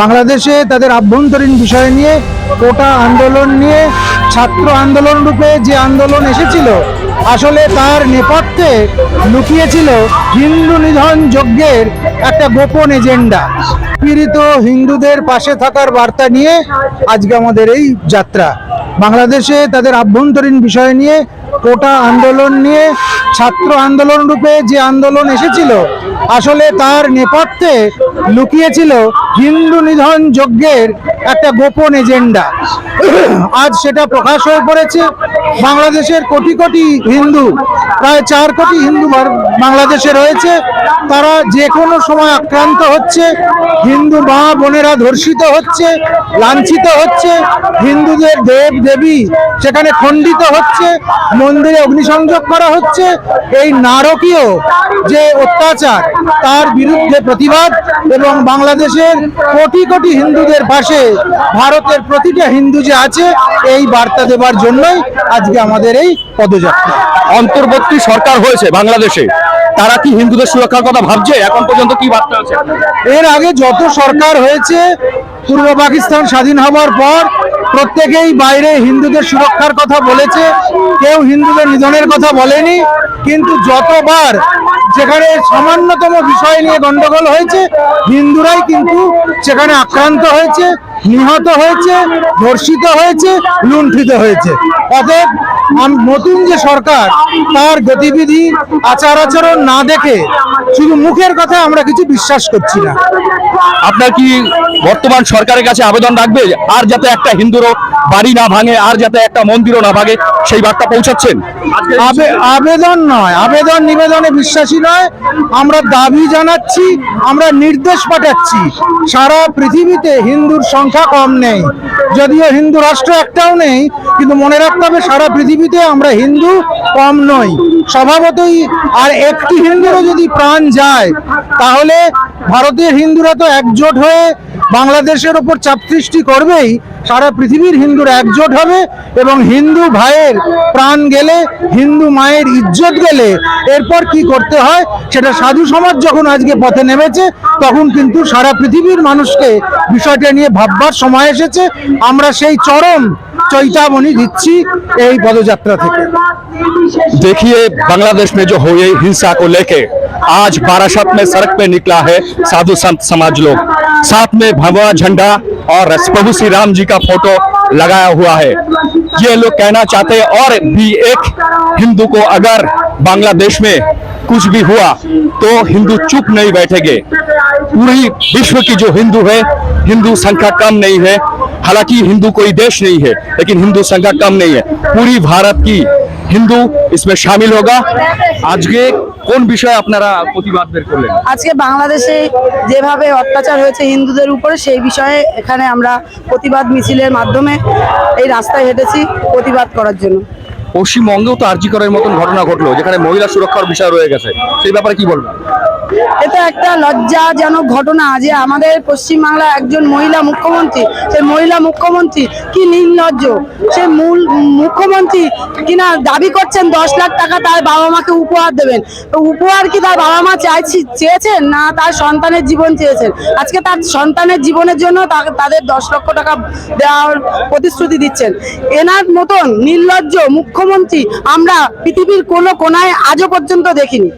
বাংলাদেশে তাদের আভ্যন্তরীণ বিষয় নিয়ে, কোটা আন্দোলন নিয়ে, ছাত্র আন্দোলন রূপে যে আন্দোলন এসেছিল, আসলে তার নেপথ্যে লুকিয়েছিল হিন্দু নিধন যজ্ঞের একটা গোপন এজেন্ডা। পীড়িত হিন্দুদের পাশে থাকার বার্তা নিয়ে আজকে আমাদের এই যাত্রা। বাংলাদেশে তাদের আভ্যন্তরীণ বিষয় নিয়ে, কোটা আন্দোলন নিয়ে, ছাত্র আন্দোলন রূপে যে আন্দোলন এসেছিল আসলে তার নেপথ্যে লুকিয়েছিল হিন্দু নিধন যজ্ঞের একটা গোপন এজেন্ডা। আজ সেটা প্রকাশ হয়ে পড়েছে বাংলাদেশের কোটি কোটি হিন্দু। প্রায় চার কোটি হিন্দু বাংলাদেশে রয়েছে। তারা যে কোনো সময় আক্রান্ত হচ্ছে। হিন্দু মা বোনেরা ধর্ষিত হচ্ছে, লাঞ্ছিত হচ্ছে। হিন্দুদের দেব দেবী সেখানে খণ্ডিত হচ্ছে। মন্দিরে অগ্নিসংযোগ করা হচ্ছে। এই নারকীয় যে অত্যাচার, তার বিরুদ্ধে প্রতিবাদ এবং বাংলাদেশের কোটি কোটি হিন্দুদের পাশে ভারতের প্রতিটা হিন্দু যে আছে, এই বার্তা দেবার জন্যই আজকে আমাদের এই পদযাত্রা। অন্তর্বর্তী সরকার হয়েছে বাংলাদেশে, তারা কি হিন্দুদের সুরক্ষার কথা ভাবছে? এখন পর্যন্ত কি বার্তা আছে? এর আগে যত সরকার হয়েছে, পূর্ব পাকিস্তান স্বাধীন হবার পর প্রত্যেকেই বাইরে হিন্দুদের সুরক্ষার কথা বলেছে, কেউ হিন্দুদের নিধনের কথা বলেনি, কিন্তু যতবার যেখানে সামান্যতম বিষয় নিয়ে গন্ডগোল হয়েছে, হিন্দুরাই কিন্তু সেখানে আক্রান্ত হয়েছে, নিহত হয়েছে, ধর্ষিত হয়েছে, লুণ্ঠিত হয়েছে। অতএব নতুন যে সরকার, তার গতিবিধি, আচার আচরণ না দেখে শুধু মুখের কথা আমরা কিছু বিশ্বাস করছি না। আপনার কি বর্তমান সরকারের কাছে আবেদন রাখবে? আর যাতে একটা হিন্দুরও বাড়ি না ভাঙে আর যাতে একটা মন্দিরও না ভাঙে সেই বার্তা পৌঁছাচ্ছেন? আবে- আবেদন নয় আবেদন নিবেদনে বিশ্বাসী নয় আমরা দাবি জানাচ্ছি আমরা নির্দেশ পাঠাচ্ছি। সারা পৃথিবীতে হিন্দুর সংখ্যা কম নেই। যদিও হিন্দু রাষ্ট্র একটাও নেই কিন্তু মনে রাখতে হবে সারা পৃথিবীতে আমরা হিন্দু কম নই। স্বভাবতই আর একটি হিন্দুরও যদি প্রাণ যায় তাহলে ভারতের হিন্দুরা তো একজোট হয়ে বাংলাদেশের ওপর চাপ সৃষ্টি করবেই সারা পৃথিবীর হিন্দুরা একজোট হবে এবং হিন্দু ভাইয়ের প্রাণ গেলে হিন্দু মায়ের ইজ্জত গেলে এরপর কি করতে হয় সেটা সাধু সমাজ যখন আজকে পথে নেমেছে তখন কিন্তু সারা পৃথিবীর মানুষকে বিষয়টা নিয়ে ভাববার সময় এসেছে আমরা সেই চরম চৈতাবনী দিচ্ছি এই পদযাত্রা থেকে देखिए बांग्लादेश में जो हुई हिंसा को लेके आज बारासात में सड़क पे निकला है साधु संत समाज लोग। साथ में भगवा झंडा और प्रभु श्री राम जी का फ़ोटो लगाया हुआ है। ये लोग कहना चाहते हैं, और भी एक हिंदू को अगर बांग्लादेश में कुछ भी हुआ तो हिंदू चुप नहीं बैठेंगे। पूरी विश्व की जो हिंदू है, हिंदू संख्या कम नहीं है। हालाँकि हिंदू कोई देश नहीं है, लेकिन हिंदू संख्या कम नहीं है। पूरी भारत की হিন্দু इसमें शामिल होगा আজকে কোন বিষয়ে আপনারা প্রতিবাদ বের করলেন আজকে বাংলাদেশে যেভাবে অত্যাচার হয়েছে হিন্দুদের উপরে সেই বিষয়ে এখানে আমরা প্রতিবাদ মিছিলের মাধ্যমে এই রাস্তায় হেঁটেছি প্রতিবাদ করার জন্য পশ্চিমবঙ্গেও তো আরজি করার মতন ঘটনা ঘটলো যেখানে মহিলা সুরক্ষার বিষয় রয়ে গেছে সেই ব্যাপারে কি বলবেন এটা একটা লজ্জাজনক ঘটনা যে আমাদের পশ্চিমবাংলার একজন মহিলা মুখ্যমন্ত্রী, সেই মহিলা মুখ্যমন্ত্রী কি নির্লজ্জ? সে মূল মুখ্যমন্ত্রী কিনা দাবি করছেন দশ লাখ টাকা তার বাবা মাকে উপহার দেবেন। উপহার কি তার বাবা মা চাইছি, চেয়েছেন না তার সন্তানের জীবন চেয়েছেন? আজকে তার সন্তানের জীবনের জন্য তাদের দশ লক্ষ টাকা দেওয়ার প্রতিশ্রুতি দিচ্ছেন। এনার মতন নির্লজ্জ মুখ্যমন্ত্রী আমরা পৃথিবীর কোনো কোনায় আজও পর্যন্ত দেখিনি।